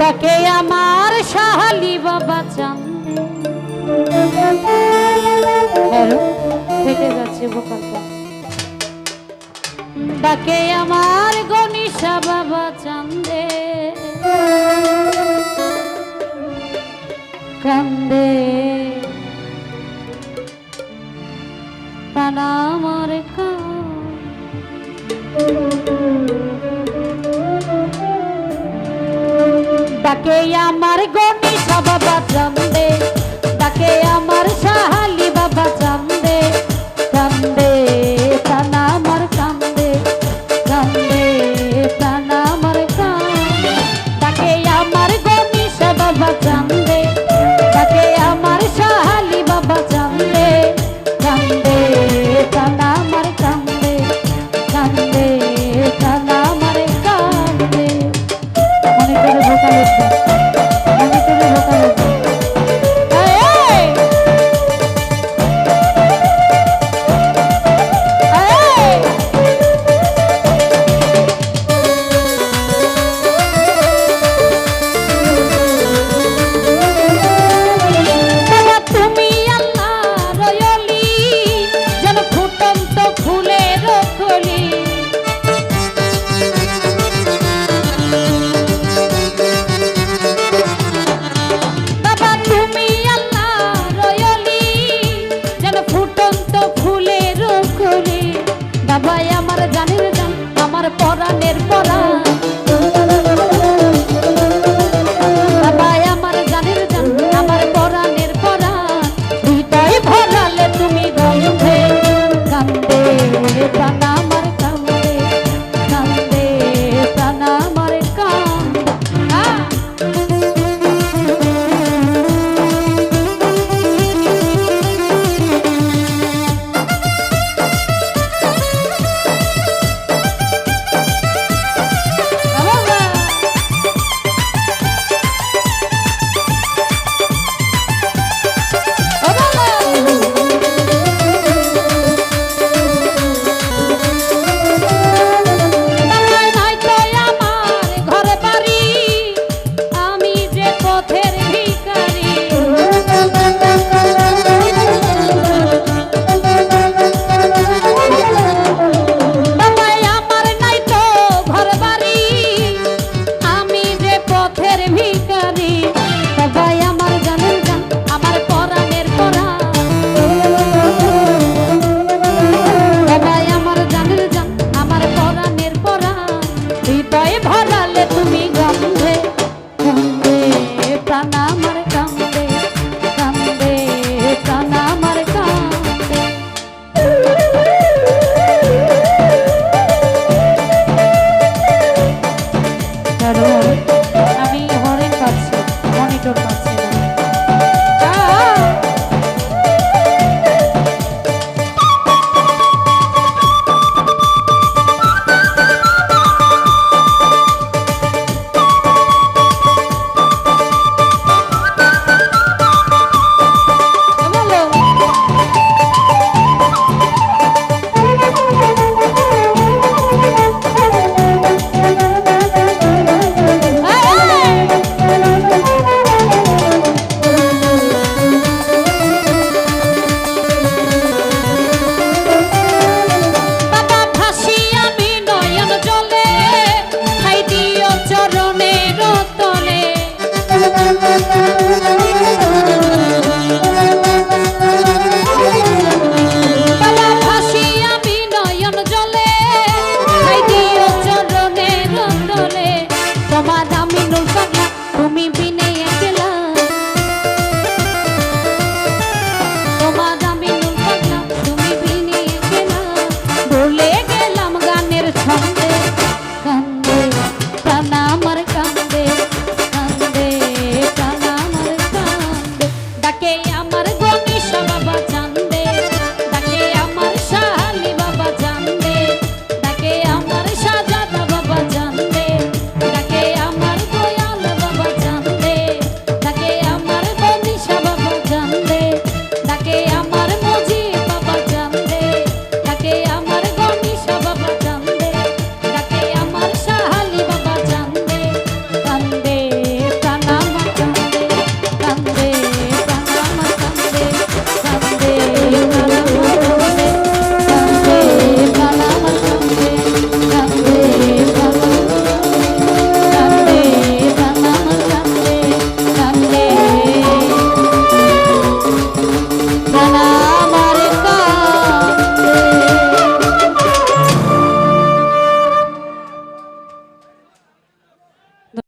ওটাকে আমার সাহালি বাবা চান্দে হ্যালো যাচ্ছে ডাকে আমার গনিশা বাবা চান্দে কান্দে প্রাণ ডাকে আমার চান্দে ডাকে আমার সাহা pra